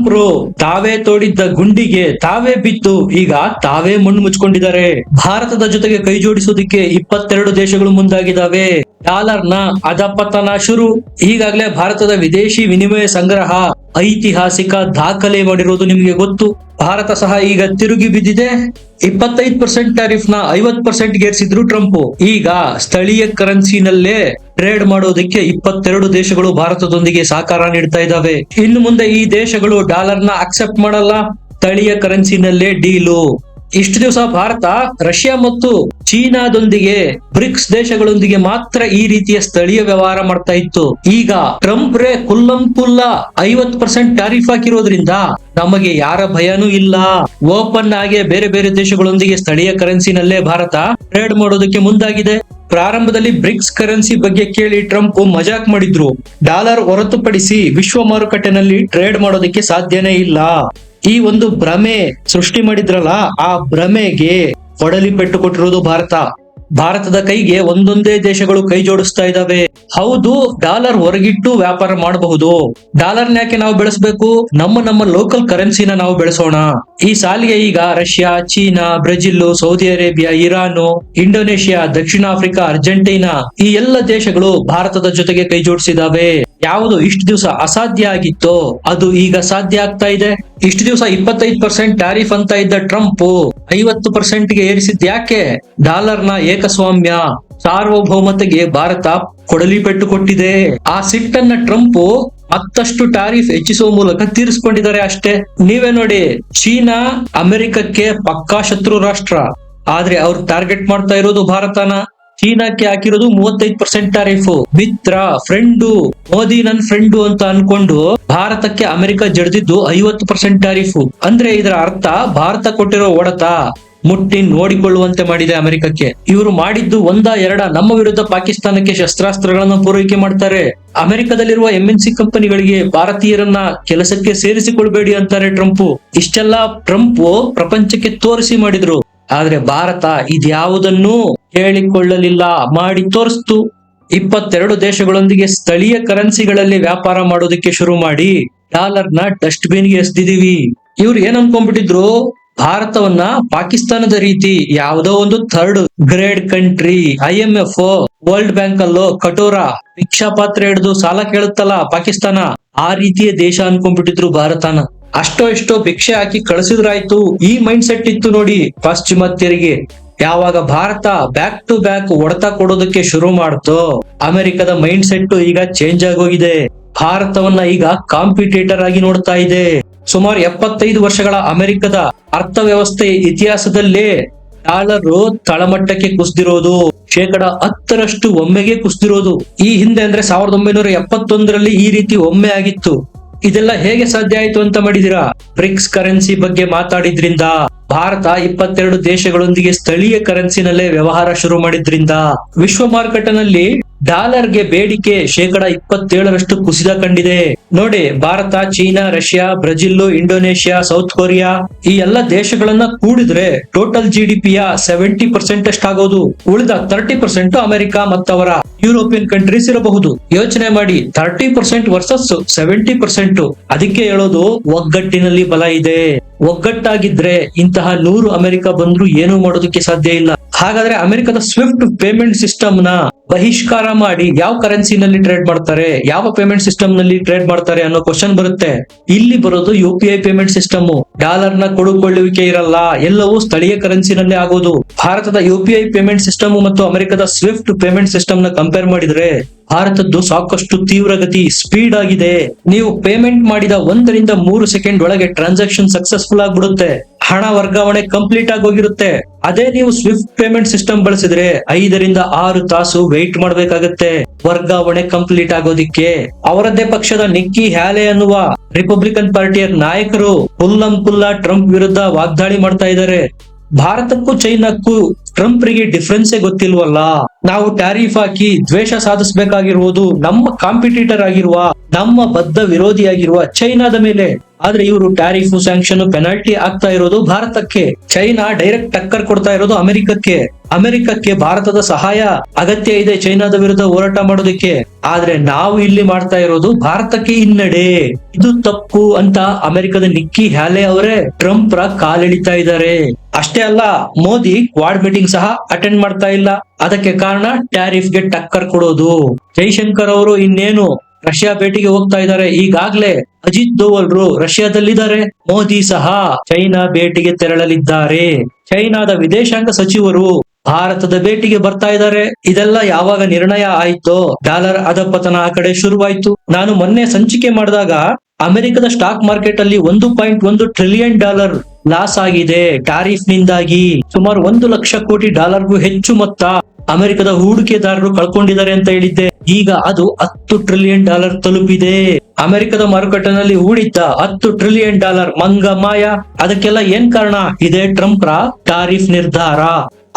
ಟ್ರಂಪ್ರು ತಾವೇ ತೋಡಿದ್ದ ಗುಂಡಿಗೆ ತಾವೇ ಬಿತ್ತು. ಈಗ ತಾವೇ ಮಣ್ಣು ಮುಚ್ಕೊಂಡಿದ್ದಾರೆ ಭಾರತದ ಜೊತೆಗೆ ಕೈ ಜೋಡಿಸೋದಿಕ್ಕೆ ಇಪ್ಪತ್ತೆರಡು ದೇಶಗಳು ಮುಂದಾಗಿದ್ದಾವೆ. ಡಾಲರ್ನ ಅಧಪತನ ಶುರು. ಈಗಾಗಲೇ ಭಾರತದ ವಿದೇಶಿ ವಿನಿಮಯ ಸಂಗ್ರಹ ಐತಿಹಾಸಿಕ ದಾಖಲೆ ಮಾಡಿರೋದು ನಿಮಗೆ ಗೊತ್ತು. ಭಾರತ ಸಹ ಈಗ ತಿರುಗಿ ಬಿದ್ದಿದೆ. ಇಪ್ಪತ್ತೈದು ಪರ್ಸೆಂಟ್ ಟ್ಯಾರಿಫ್ನ ಐವತ್ ಪರ್ಸೆಂಟ್ ಏರಿಸಿದ್ರು ಟ್ರಂಪ್. ಈಗ ಸ್ಥಳೀಯ ಕರೆನ್ಸಿನಲ್ಲೇ ಟ್ರೇಡ್ ಮಾಡೋದಕ್ಕೆ ಇಪ್ಪತ್ತೆರಡು ದೇಶಗಳು ಭಾರತದೊಂದಿಗೆ ಸಹಕಾರ ನೀಡ್ತಾ ಇದ್ದಾವೆ. ಇನ್ನು ಮುಂದೆ ಈ ದೇಶಗಳು ಡಾಲರ್ನ ಅಕ್ಸೆಪ್ಟ್ ಮಾಡಲ್ಲ. ಸ್ಥಳೀಯ ಕರೆನ್ಸಿನಲ್ಲೇ ಡೀಲು. ಇಷ್ಟು ದಿವಸ ಭಾರತ, ರಷ್ಯಾ ಮತ್ತು ಚೀನಾದೊಂದಿಗೆ, ಬ್ರಿಕ್ಸ್ ದೇಶಗಳೊಂದಿಗೆ ಮಾತ್ರ ಈ ರೀತಿಯ ಸ್ಥಳೀಯ ವ್ಯವಹಾರ ಮಾಡ್ತಾ ಇತ್ತು. ಈಗ ಟ್ರಂಪ್ ರೇ ಕುಲ್ಲಂ ಕುಲ್ಲ ಐವತ್ ಪರ್ಸೆಂಟ್ ಟ್ಯಾರಿಫ್ ಹಾಕಿರೋದ್ರಿಂದ ನಮಗೆ ಯಾರ ಭಯನೂ ಇಲ್ಲ. ಓಪನ್ ಆಗಿ ಬೇರೆ ಬೇರೆ ದೇಶಗಳೊಂದಿಗೆ ಸ್ಥಳೀಯ ಕರೆನ್ಸಿನಲ್ಲೇ ಭಾರತ ಟ್ರೇಡ್ ಮಾಡೋದಕ್ಕೆ ಮುಂದಾಗಿದೆ. ಪ್ರಾರಂಭದಲ್ಲಿ ಬ್ರಿಕ್ಸ್ ಕರೆನ್ಸಿ ಬಗ್ಗೆ ಕೇಳಿ ಟ್ರಂಪ್ ಮಜಾಕ್ ಮಾಡಿದ್ರು. ಡಾಲರ್ ಹೊರತುಪಡಿಸಿ ವಿಶ್ವ ಮಾರುಕಟ್ಟೆನಲ್ಲಿ ಟ್ರೇಡ್ ಮಾಡೋದಕ್ಕೆ ಸಾಧ್ಯನೇ ಇಲ್ಲ. ಈ ಒಂದು ಭ್ರಮೆ ಸೃಷ್ಟಿ ಮಾಡಿದ್ರಲ್ಲ, ಆ ಭ್ರಮೆಗೆ ಒಡಲಿ ಪೆಟ್ಟು ಕೊಟ್ಟಿರೋದು ಭಾರತ. ಭಾರತದ ಕೈಗೆ ಒಂದೊಂದೇ ದೇಶಗಳು ಕೈ ಜೋಡಿಸ್ತಾ ಇದಾವೆ ಹೌದು, ಡಾಲರ್ ಹೊರಗಿಟ್ಟು ವ್ಯಾಪಾರ ಮಾಡಬಹುದು. ಡಾಲರ್ ಯಾಕೆ ನಾವು ಬೆಳೆಸಬೇಕು? ನಮ್ಮ ನಮ್ಮ ಲೋಕಲ್ ಕರೆನ್ಸಿನ ನಾವು ಬೆಳೆಸೋಣ. ಈ ಸಾಲಿಗೆ ಈಗ Russia, China Brazil Saudi Arabia, Iran, Indonesia, ದಕ್ಷಿಣ ಆಫ್ರಿಕಾ, ಅರ್ಜೆಂಟೀನಾ ಈ ಎಲ್ಲ ದೇಶಗಳು ಭಾರತದ ಜೊತೆಗೆ ಕೈ ಜೋಡಿಸಿದಾವೆ ಯಾವುದು ಇಷ್ಟು ದಿವಸ ಅಸಾಧ್ಯ ಆಗಿತ್ತೋ, ಅದು ಈಗ ಸಾಧ್ಯ ಆಗ್ತಾ ಇದೆ. ಇಷ್ಟು ದಿವಸ ಇಪ್ಪತ್ತೈದು ಪರ್ಸೆಂಟ್ ಟ್ಯಾರಿಫ್ ಅಂತ ಇದ್ದ ಟ್ರಂಪ್ ಐವತ್ತು ಪರ್ಸೆಂಟ್ಗೆ ಏರಿಸಿದ್ ಯಾಕೆ? ಡಾಲರ್ನ ಏಕಸ್ವಾಮ್ಯ ಸಾರ್ವಭೌಮತೆಗೆ ಭಾರತ ಕೊಡಲಿ ಪೆಟ್ಟು ಕೊಟ್ಟಿದೆ. ಆ ಸಿಟ್ಟನ್ನ ಟ್ರಂಪ್ ಮತ್ತಷ್ಟು ಟಾರಿಫ್ ಹೆಚ್ಚಿಸುವ ಮೂಲಕ ತೀರಿಸಿಕೊಂಡಿದ್ದಾರೆ ಅಷ್ಟೇ. ನೀವೇ ನೋಡಿ, ಚೀನಾ ಅಮೆರಿಕಕ್ಕೆ ಪಕ್ಕಾ ಶತ್ರು ರಾಷ್ಟ್ರ. ಆದ್ರೆ ಅವ್ರು ಟಾರ್ಗೆಟ್ ಮಾಡ್ತಾ ಇರೋದು ಭಾರತನ. ಚೀನಾಕ್ಕೆ ಹಾಕಿರೋದು ಮೂವತ್ತೈದು ಪರ್ಸೆಂಟ್ ಟಾರಿಫ್ ಮಿತ್ರ ಫ್ರೆಂಡು ಮೋದಿ ನನ್ ಫ್ರೆಂಡು ಅಂತ ಅನ್ಕೊಂಡು ಭಾರತಕ್ಕೆ ಅಮೆರಿಕ ಜಡ್ದಿದ್ದು ಐವತ್ತು ಪರ್ಸೆಂಟ್ ಟಾರಿಫ್ ಅಂದ್ರೆ ಇದರ ಅರ್ಥ ಭಾರತ ಕೊಟ್ಟಿರೋ ಒಡತ ಮುಟ್ಟಿ ನೋಡಿಕೊಳ್ಳುವಂತೆ ಮಾಡಿದೆ ಅಮೆರಿಕಕ್ಕೆ. ಇವರು ಮಾಡಿದ್ದು ಒಂದ ಎರಡ ನಮ್ಮ ವಿರುದ್ಧ ಪಾಕಿಸ್ತಾನಕ್ಕೆ ಶಸ್ತ್ರಾಸ್ತ್ರಗಳನ್ನು ಪೂರೈಕೆ ಮಾಡ್ತಾರೆ. ಅಮೆರಿಕದಲ್ಲಿರುವ ಎಂಎನ್ಸಿ ಕಂಪನಿಗಳಿಗೆ ಭಾರತೀಯರನ್ನ ಕೆಲಸಕ್ಕೆ ಸೇರಿಸಿಕೊಳ್ಬೇಡಿ ಅಂತಾರೆ ಟ್ರಂಪ್. ಇಷ್ಟೆಲ್ಲ ಟ್ರಂಪ್ ಪ್ರಪಂಚಕ್ಕೆ ತೋರಿಸಿ ಮಾಡಿದ್ರು. ಆದ್ರೆ ಭಾರತ ಇದ್ಯಾವುದನ್ನೂ ಹೇಳಿಕೊಳ್ಳಲಿಲ್ಲ. ಮಾಡಿ ತೋರಿಸ್ತು. ಇಪ್ಪತ್ತೆರಡು ದೇಶಗಳೊಂದಿಗೆ ಸ್ಥಳೀಯ ಕರೆನ್ಸಿಗಳಲ್ಲಿ ವ್ಯಾಪಾರ ಮಾಡೋದಕ್ಕೆ ಶುರು ಮಾಡಿ. ಡಾಲರ್ನ ಡಸ್ಟ್ ಬಿನ್ಗೆ ಎಸ್ದಿದೀವಿ. ಇವ್ರು ಏನ್ ಅನ್ಕೊಂಡ್ಬಿಟ್ಟಿದ್ರು? ಭಾರತವನ್ನ ಪಾಕಿಸ್ತಾನದ ರೀತಿ ಯಾವುದೋ ಒಂದು third grade country, I M F, world bank ಅಲ್ಲೋ ಕಟೋರ ಭಿಕ್ಷಾ ಪಾತ್ರೆ ಹಿಡಿದು ಸಾಲ ಕೇಳುತ್ತಲ್ಲ ಪಾಕಿಸ್ತಾನ? ಆ ರೀತಿಯ ದೇಶ ಅನ್ಕೊಂಡ್ಬಿಟ್ಟಿದ್ರು ಭಾರತನ. ಅಷ್ಟೋ ಇಷ್ಟೋ ಭಿಕ್ಷೆ ಹಾಕಿ ಕಳಿಸಿದ್ರಾಯ್ತು. ಈ ಮೈಂಡ್ ಸೆಟ್ ಇತ್ತು ನೋಡಿ ಪಾಶ್ಚಿಮಾತ್ಯರಿಗೆ. ಯಾವಾಗ ಭಾರತ ಬ್ಯಾಕ್ ಟು ಬ್ಯಾಕ್ ಹೊಡೆತ ಕೊಡೋದಕ್ಕೆ ಶುರು ಮಾಡ್ತೋ, ಅಮೆರಿಕದ ಮೈಂಡ್ ಸೆಟ್ ಈಗ ಚೇಂಜ್ ಆಗೋಗಿದೆ. ಭಾರತವನ್ನ ಈಗ ಕಾಂಪಿಟೇಟರ್ ಆಗಿ ನೋಡ್ತಾ ಇದೆ. ಸುಮಾರು ಎಪ್ಪತ್ತೈದು ವರ್ಷಗಳ ಅಮೆರಿಕದ ಅರ್ಥವ್ಯವಸ್ಥೆ ಇತಿಹಾಸದಲ್ಲೇ ಡಾಲರ್ ತಳಮಟ್ಟಕ್ಕೆ ಕುಸಿದಿರೋದು, ಶೇಕಡ ಹತ್ತರಷ್ಟು ಒಮ್ಮೆಗೆ ಕುಸಿದಿರೋದು. ಈ ಹಿಂದೆ ಅಂದ್ರೆ ಸಾವಿರದ ಒಂಬೈನೂರ ಎಪ್ಪತ್ತೊಂದರಲ್ಲಿ ಈ ರೀತಿ ಒಮ್ಮೆ ಆಗಿತ್ತು. ಇದೆಲ್ಲ ಹೇಗೆ ಸಾಧ್ಯ ಆಯ್ತು ಅಂತ ಮಾಡಿದಿರಾ? ಬ್ರಿಕ್ಸ್ ಕರೆನ್ಸಿ ಬಗ್ಗೆ ಮಾತಾಡಿದ್ರಿಂದ, ಭಾರತ ಇಪ್ಪತ್ತೆರಡು ದೇಶಗಳೊಂದಿಗೆ ಸ್ಥಳೀಯ ಕರೆನ್ಸಿನಲ್ಲೇ ವ್ಯವಹಾರ ಶುರು ಮಾಡಿದ್ರಿಂದ, ವಿಶ್ವ ಮಾರುಕಟ್ಟೆನಲ್ಲಿ ಡಾಲರ್ಗೆ ಬೇಡಿಕೆ ಶೇಕಡ ಇಪ್ಪತ್ತೇಳರಷ್ಟು ಕುಸಿದ ಕಂಡಿದೆ. ನೋಡಿ, Bharat, China, Russia Brazil Indonesia, South Korea ಈ ಎಲ್ಲ ದೇಶಗಳನ್ನ ಕೂಡಿದ್ರೆ ಟೋಟಲ್ ಜಿ ಡಿ ಪಿಯ ಸೆವೆಂಟಿ ಪರ್ಸೆಂಟ್ ಅಷ್ಟಾಗೋದು ಉಳಿದ ತರ್ಟಿ ಪರ್ಸೆಂಟ್ ಅಮೆರಿಕ ಮತ್ತವರ ಯುರೋಪಿಯನ್ ಕಂಟ್ರೀಸ್ ಇರಬಹುದು. ಯೋಚನೆ ಮಾಡಿ, thirty percent versus seventy percent. ಅದಕ್ಕೆ ಹೇಳೋದು ಒಗ್ಗಟ್ಟಿನಲ್ಲಿ ಬಲ ಇದೆ. ಒಗ್ಗಟ್ಟಾಗಿದ್ರೆ ಇಂತಹ ನೂರು ಅಮೆರಿಕ ಬಂದ್ರು ಏನೂ ಮಾಡೋದಕ್ಕೆ ಸಾಧ್ಯ ಇಲ್ಲ. ಹಾಗಾದ್ರೆ ಅಮೆರಿಕದ ಸ್ವಿಫ್ಟ್ ಪೇಮೆಂಟ್ ಸಿಸ್ಟಮ್ನ ಬಹಿಷ್ಕಾರ ಮಾಡಿ ಯಾವ ಕರೆನ್ಸಿನಲ್ಲಿ ಟ್ರೇಡ್ ಮಾಡ್ತಾರೆ, ಯಾವ ಪೇಮೆಂಟ್ ಸಿಸ್ಟಮ್ನಲ್ಲಿ ಟ್ರೇಡ್ ಮಾಡ್ತಾರೆ ಅನ್ನೋ ಕ್ವಶನ್ ಬರುತ್ತೆ. ಇಲ್ಲಿ ಬರೋದು U P I payment system. ಡಾಲರ್ನ ಕೊಡುಕೊಳ್ಳುವಿಕೆ ಇರಲ್ಲ. ಎಲ್ಲವೂ ಸ್ಥಳೀಯ ಕರೆನ್ಸಿನಲ್ಲೇ ಆಗೋದು. ಭಾರತದ U P I payment system ಮತ್ತು ಅಮೆರಿಕದ ಸ್ವಿಫ್ಟ್ ಪೇಮೆಂಟ್ ಸಿಸ್ಟಮ್ನ ಕಂಪೇರ್ ಮಾಡಿದ್ರೆ ಭಾರತದ್ದು ಸಾಕಷ್ಟು ತೀವ್ರಗತಿ ಸ್ಪೀಡ್ ಆಗಿದೆ. ನೀವು ಪೇಮೆಂಟ್ ಮಾಡಿದ ಒಂದರಿಂದ ಮೂರು ಸೆಕೆಂಡ್ ಒಳಗೆ ಟ್ರಾನ್ಸಾಕ್ಷನ್ ಸಕ್ಸಸ್ಫುಲ್ ಆಗ್ಬಿಡುತ್ತೆ. ಹಣ ವರ್ಗಾವಣೆ ಕಂಪ್ಲೀಟ್ ಆಗಿ ಅದೇ ನೀವು ಸ್ವಿಫ್ಟ್ ಪೇಮೆಂಟ್ ಸಿಸ್ಟಮ್ ಬಳಸಿದ್ರೆ ಐದರಿಂದ ಆರು ತಾಸು ವೆಯ್ಟ್ ಮಾಡ್ಬೇಕಾಗತ್ತೆ. ವರ್ಗಾವಣೆ ಕಂಪ್ಲೀಟ್ ಆಗೋದಿಕ್ಕೆ. ಅವರದ್ದೇ ಪಕ್ಷದ ನಿಕ್ಕಿ ಹ್ಯಾಲೆ ಅನ್ನುವ ರಿಪಬ್ಲಿಕನ್ ಪಾರ್ಟಿಯ ನಾಯಕರು ಪುಲ್ಲಂ ಪುಲ್ಲ ಟ್ರಂಪ್ ವಿರುದ್ಧ ವಾಗ್ದಾಳಿ ಮಾಡ್ತಾ ಇದ್ದಾರೆ. ಭಾರತಕ್ಕೂ ಚೈನಾಕ್ಕೂ ಟ್ರಂಪ್ರಿಗೆ ಡಿಫ್ರೆನ್ಸೇ ಗೊತ್ತಿಲ್ವಲ್ಲ? ನಾವು ಟ್ಯಾರಿಫ್ ಹಾಕಿ ದ್ವೇಷ ಸಾಧಿಸಬೇಕಾಗಿರುವುದು ನಮ್ಮ ಕಾಂಪಿಟೇಟರ್ ಆಗಿರುವ, ನಮ್ಮ ಬದ್ಧ ವಿರೋಧಿಯಾಗಿರುವ ಚೈನಾದ ಮೇಲೆ. ಆದ್ರೆ ಇವರು ಟ್ಯಾರಿಫ್ ಸ್ಯಾಂಕ್ಷನ್ ಪೆನಾಲ್ಟಿ ಆಗ್ತಾ ಇರೋದು ಭಾರತಕ್ಕೆ. ಚೈನಾ ಡೈರೆಕ್ಟ್ ಟಕ್ಕರ್ ಕೊಡ್ತಾ ಇರೋದು ಅಮೆರಿಕಕ್ಕೆ. ಅಮೆರಿಕಕ್ಕೆ ಭಾರತದ ಸಹಾಯ ಅಗತ್ಯ ಇದೆ ಚೈನಾದ ವಿರುದ್ಧ ಹೋರಾಟ ಮಾಡೋದಕ್ಕೆ. ಆದ್ರೆ ನಾವು ಇಲ್ಲಿ ಮಾಡ್ತಾ ಇರೋದು ಭಾರತಕ್ಕೆ ಹಿನ್ನಡೆ. ಇದು ತಪ್ಪು ಅಂತ ಅಮೆರಿಕದ ನಿಕ್ಕಿ ಹ್ಯಾಲೆ ಅವರೇ ಟ್ರಂಪ್ ರ ಕಾಲೆಳಿತಾ ಇದ್ದಾರೆ. ಅಷ್ಟೇ ಅಲ್ಲ, ಮೋದಿ ಕ್ವಾಡ್ ಮೀಟಿಂಗ್ ಸಹ ಅಟೆಂಡ್ ಮಾಡ್ತಾ ಇಲ್ಲ. ಅದಕ್ಕೆ ಕಾರಣ ಟ್ಯಾರಿಫ್ಗೆ ಟಕ್ಕರ್ ಕೊಡೋದು. ಜೈಶಂಕರ್ ಅವರು ಇನ್ನೇನು ರಷ್ಯಾ ಭೇಟಿಗೆ ಹೋಗ್ತಾ ಇದ್ದಾರೆ. ಈಗಾಗ್ಲೇ ಅಜಿತ್ ದೋವಲ್ರು ರಷ್ಯಾದಲ್ಲಿದ್ದಾರೆ. ಮೋದಿ ಸಹ ಚೈನಾ ಭೇಟಿಗೆ ತೆರಳಲಿದ್ದಾರೆ. ಚೈನಾದ ವಿದೇಶಾಂಗ ಸಚಿವರು ಭಾರತದ ಭೇಟಿಗೆ ಬರ್ತಾ ಇದ್ದಾರೆ. ಇದೆಲ್ಲ ಯಾವಾಗ ನಿರ್ಣಯ ಆಯ್ತೋ, ಡಾಲರ್ ಅಧಪತನ ಆ ಕಡೆ ಶುರುವಾಯ್ತು. ನಾನು ಮೊನ್ನೆ ಸಂಚಿಕೆ ಮಾಡಿದಾಗ ಅಮೆರಿಕದ ಸ್ಟಾಕ್ ಮಾರ್ಕೆಟ್ ಅಲ್ಲಿ ಒಂದು ಪಾಯಿಂಟ್ ಒಂದು ಟ್ರಿಲಿಯನ್ ಡಾಲರ್ ಲಾಸ್ ಆಗಿದೆ. ಟಾರಿಫ್ ನಿಂದಾಗಿ ಸುಮಾರು ಒಂದು ಲಕ್ಷ ಕೋಟಿ ಡಾಲರ್ಗೂ ಹೆಚ್ಚು ಮೊತ್ತ ಅಮೆರಿಕದ ಹೂಡಿಕೆದಾರರು ಕಳ್ಕೊಂಡಿದ್ದಾರೆ ಅಂತ ಹೇಳಿದ್ದೆ. ಈಗ ಅದು ಹತ್ತು ಟ್ರಿಲಿಯನ್ ಡಾಲರ್ ತಲುಪಿದೆ. ಅಮೆರಿಕದ ಮಾರುಕಟ್ಟೆನಲ್ಲಿ ಹೂಡಿದ್ದ ಹತ್ತು ಟ್ರಿಲಿಯನ್ ಡಾಲರ್ ಮಂಗ ಮಾಯ ಅದಕ್ಕೆಲ್ಲ ಏನ್ ಕಾರಣ? ಇದೆ ಟ್ರಂಪ್ರ ಟಾರಿಫ್ ನಿರ್ಧಾರ.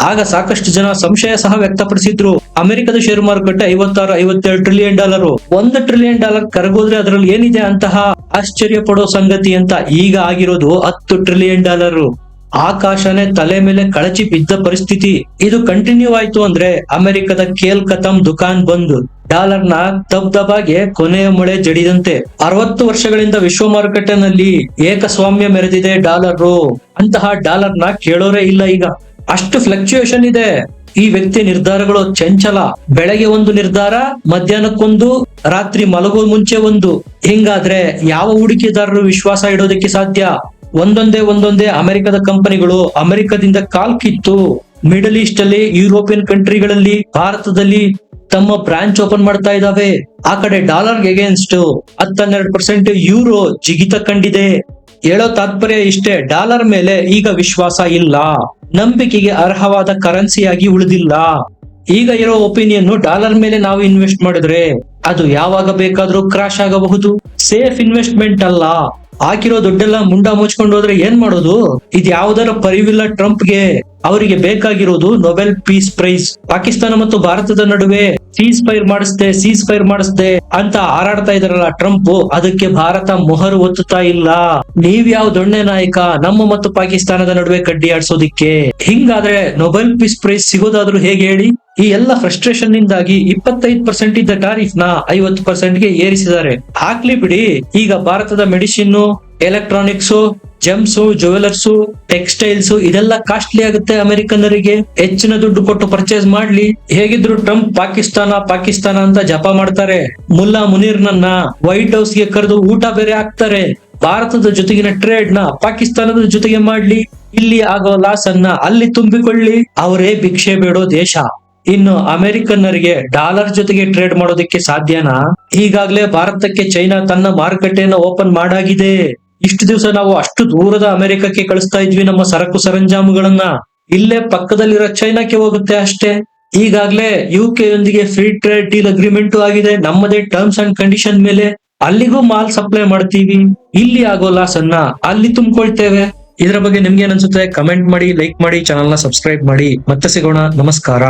ಆಗ ಸಾಕಷ್ಟು ಜನ ಸಂಶಯ ಸಹ ವ್ಯಕ್ತಪಡಿಸಿದ್ರು. ಅಮೆರಿಕದ ಷೇರು ಮಾರುಕಟ್ಟೆ ಐವತ್ತಾರು, ಐವತ್ತೇಳು ಟ್ರಿಲಿಯನ್ ಡಾಲರ್ ಒಂದು ಟ್ರಿಲಿಯನ್ ಡಾಲರ್ ಕರಗೋದ್ರೆ ಅದರಲ್ಲಿ ಏನಿದೆ ಅಂತಹ ಆಶ್ಚರ್ಯ ಪಡೋ ಸಂಗತಿ ಅಂತ ಈಗ ಆಗಿರೋದು ಹತ್ತು ಟ್ರಿಲಿಯನ್ ಡಾಲರ್ ಆಕಾಶನೇ ತಲೆ ಮೇಲೆ ಕಳಚಿ ಬಿದ್ದ ಪರಿಸ್ಥಿತಿ. ಇದು ಕಂಟಿನ್ಯೂ ಆಯ್ತು ಅಂದ್ರೆ ಅಮೆರಿಕದ ಕೇಲ್ ಕತಮ್ ದುಕಾನ್ ಬಂದ್. ಡಾಲರ್ನ ದಬ್ದಬಾಗೆ ಕೊನೆಯ ಮಳೆ ಜಡಿದಂತೆ. ಅರವತ್ತು ವರ್ಷಗಳಿಂದ ವಿಶ್ವ ಮಾರುಕಟ್ಟೆನಲ್ಲಿ ಏಕಸ್ವಾಮ್ಯ ಮೆರೆದಿದೆ ಡಾಲರ್. ಅಂತಹ ಡಾಲರ್ನ ಕೇಳೋರೇ ಇಲ್ಲ ಈಗ. ಅಷ್ಟು ಫ್ಲಕ್ಚುಯೇಷನ್ ಇದೆ. ಈ ವ್ಯಕ್ತಿ ನಿರ್ಧಾರಗಳು ಚಂಚಲ. ಬೆಳಗ್ಗೆ ಒಂದು ನಿರ್ಧಾರ, ಮಧ್ಯಾಹ್ನಕ್ಕೊಂದು, ರಾತ್ರಿ ಮಲಗೋ ಮುಂಚೆ ಒಂದು. ಹಿಂಗಾದ್ರೆ ಯಾವ ಹೂಡಿಕೆದಾರರು ವಿಶ್ವಾಸ ಇಡೋದಕ್ಕೆ ಸಾಧ್ಯ? ಒಂದೊಂದೇ ಒಂದೊಂದೇ ಅಮೆರಿಕದ ಕಂಪನಿಗಳು ಅಮೆರಿಕದಿಂದ ಕಾಲ್ ಕಿತ್ತು. ಮಿಡಲ್ ಈಸ್ಟ್ ಅಲ್ಲಿ ಯುರೋಪಿಯನ್ ಕಂಟ್ರಿಗಳಲ್ಲಿ ಭಾರತದಲ್ಲಿ ತಮ್ಮ ಬ್ರಾಂಚ್ ಓಪನ್ ಮಾಡ್ತಾ ಇದಾವೆ ಆ ಕಡೆ ಡಾಲರ್ ಎಗೇನ್ಸ್ಟ್ ಹತ್ತನ್ನೆರಡು ಪರ್ಸೆಂಟ್ ಯೂರೋ ಜಿಗಿತ ಕಂಡಿದೆ. ಹೇಳೋ ತಾತ್ಪರ್ಯ ಇಷ್ಟೇ ಡಾಲರ್ ಮೇಲೆ ಈಗ ವಿಶ್ವಾಸ ಇಲ್ಲ. ನಂಬಿಕೆಗೆ ಅರ್ಹವಾದ ಕರೆನ್ಸಿಯಾಗಿ ಉಳಿದಿಲ್ಲ. ಈಗ ಇರೋ ಒಪಿನಿಯನ್ ಡಾಲರ್ ಮೇಲೆ ನಾವು ಇನ್ವೆಸ್ಟ್ ಮಾಡಿದ್ರೆ ಅದು ಯಾವಾಗ ಬೇಕಾದ್ರೂ ಕ್ರಾಶ್ ಆಗಬಹುದು. ಸೇಫ್ ಇನ್ವೆಸ್ಟ್ಮೆಂಟ್ ಅಲ್ಲ. ಹಾಕಿರೋ ದುಡ್ಡೆಲ್ಲ ಮುಂಡ ಮುಚ್ಕೊಂಡು ಹೋದ್ರೆ ಏನ್ ಮಾಡೋದು? ಇದ್ ಯಾವ್ದರ ಪರಿವಿಲ್ಲ ಟ್ರಂಪ್ಗೆ. ಅವರಿಗೆ ಬೇಕಾಗಿರೋದು ನೊಬೆಲ್ ಪೀಸ್ ಪ್ರೈಸ್ ಪಾಕಿಸ್ತಾನ ಮತ್ತು ಭಾರತದ ನಡುವೆ ಸೀಸ್ ಫೈರ್ ಮಾಡಿಸ್ದೆ ಸೀಸ್ ಫೈರ್ ಮಾಡಿಸ್ದೆ ಅಂತ ಹಾರಾಡ್ತಾ ಇದಾರಲ್ಲ ಟ್ರಂಪ್ ಅದಕ್ಕೆ ಭಾರತ ಮೊಹರು ಒತ್ತುತ್ತಾ ಇಲ್ಲ. ನೀವ್ ಯಾವ ದೊಣ್ಣೆ ನಾಯಕ, ನಮ್ಮ ಮತ್ತು ಪಾಕಿಸ್ತಾನದ ನಡುವೆ ಕಡ್ಡಿ ಆಡ್ಸೋದಿಕ್ಕೆ? ಹಿಂಗಾದ್ರೆ ನೊಬೆಲ್ ಪೀಸ್ ಪ್ರೈಸ್ ಸಿಗೋದಾದ್ರೂ ಹೇಗೆ ಹೇಳಿ? ಈ ಎಲ್ಲ ಫ್ರಸ್ಟ್ರೇಷನ್ ನಿಂದಾಗಿ ಇಪ್ಪತ್ತೈದ್ ಪರ್ಸೆಂಟ್ ಇದ್ದ ಟಾರಿಫ್ನ ಐವತ್ತು ಪರ್ಸೆಂಟ್ಗೆ ಏರಿಸಿದ್ದಾರೆ. ಹಾಕ್ಲಿ ಬಿಡಿ, ಈಗ ಭಾರತದ medicine electronics gems, jewellers, textiles, ಇದೆಲ್ಲ ಕಾಸ್ಟ್ಲಿ ಆಗುತ್ತೆ ಅಮೆರಿಕನ್ನರಿಗೆ. ಹೆಚ್ಚಿನ ದುಡ್ಡು ಕೊಟ್ಟು ಪರ್ಚೇಸ್ ಮಾಡ್ಲಿ. ಹೇಗಿದ್ರು ಟ್ರಂಪ್ ಪಾಕಿಸ್ತಾನ ಪಾಕಿಸ್ತಾನ ಅಂತ ಜಪ ಮಾಡ್ತಾರೆ. ಮುಲ್ಲಾ ಮುನೀರ್ ನನ್ನ ವೈಟ್ ಹೌಸ್ಗೆ ಕರೆದು ಊಟ ಬೇರೆ ಹಾಕ್ತಾರೆ. ಭಾರತದ ಜೊತೆಗಿನ ಟ್ರೇಡ್ನ ಪಾಕಿಸ್ತಾನದ ಜೊತೆಗೆ ಮಾಡ್ಲಿ. ಇಲ್ಲಿ ಆಗೋ ಲಾಸ್ ಅನ್ನ ಅಲ್ಲಿ ತುಂಬಿಕೊಳ್ಳಿ. ಅವರೇ ಭಿಕ್ಷೆ ಬೇಡೋ ದೇಶ. ಇನ್ನು ಅಮೆರಿಕನ್ನರಿಗೆ ಡಾಲರ್ ಜೊತೆಗೆ ಟ್ರೇಡ್ ಮಾಡೋದಕ್ಕೆ ಸಾಧ್ಯನಾ? ಈಗಾಗಲೇ ಭಾರತಕ್ಕೆ ಚೈನಾ ತನ್ನ ಮಾರುಕಟ್ಟೆಯನ್ನ ಓಪನ್ ಮಾಡಾಗಿದೆ. ಇಷ್ಟು ದಿವಸ ನಾವು ಅಷ್ಟು ದೂರದ ಅಮೆರಿಕಕ್ಕೆ ಕಳಿಸ್ತಾ ಇದ್ವಿ ನಮ್ಮ ಸರಕು ಸರಂಜಾಮುಗಳನ್ನ. ಇಲ್ಲೇ ಪಕ್ಕದಲ್ಲಿರೋ ಚೈನಾಕ್ಕೆ ಹೋಗುತ್ತೆ ಅಷ್ಟೇ. ಈಗಾಗಲೇ ಯು ಕೆ ಯೊಂದಿಗೆ ಫ್ರೀ ಟ್ರೇಡ್ ಡೀಲ್ ಅಗ್ರಿಮೆಂಟ್ ಆಗಿದೆ. ನಮ್ಮದೇ ಟರ್ಮ್ಸ್ ಅಂಡ್ ಕಂಡೀಷನ್ ಮೇಲೆ ಅಲ್ಲಿಗೂ ಮಾಲ್ ಸಪ್ಲೈ ಮಾಡ್ತೀವಿ. ಇಲ್ಲಿ ಆಗೋ ಲಾಸ್ ಅನ್ನ ಅಲ್ಲಿ ತುಂಬಿಕೊಳ್ತೇವೆ. ಇದರ ಬಗ್ಗೆ ನಿಮ್ಗೆ ಏನ್ ಅನ್ಸುತ್ತೆ? ಕಮೆಂಟ್ ಮಾಡಿ ಲೈಕ್ ಮಾಡಿ ಚಾನಲ್ನ ಸಬ್ಸ್ಕ್ರೈಬ್ ಮಾಡಿ. ಮತ್ತೆ ಸಿಗೋಣ. ನಮಸ್ಕಾರ.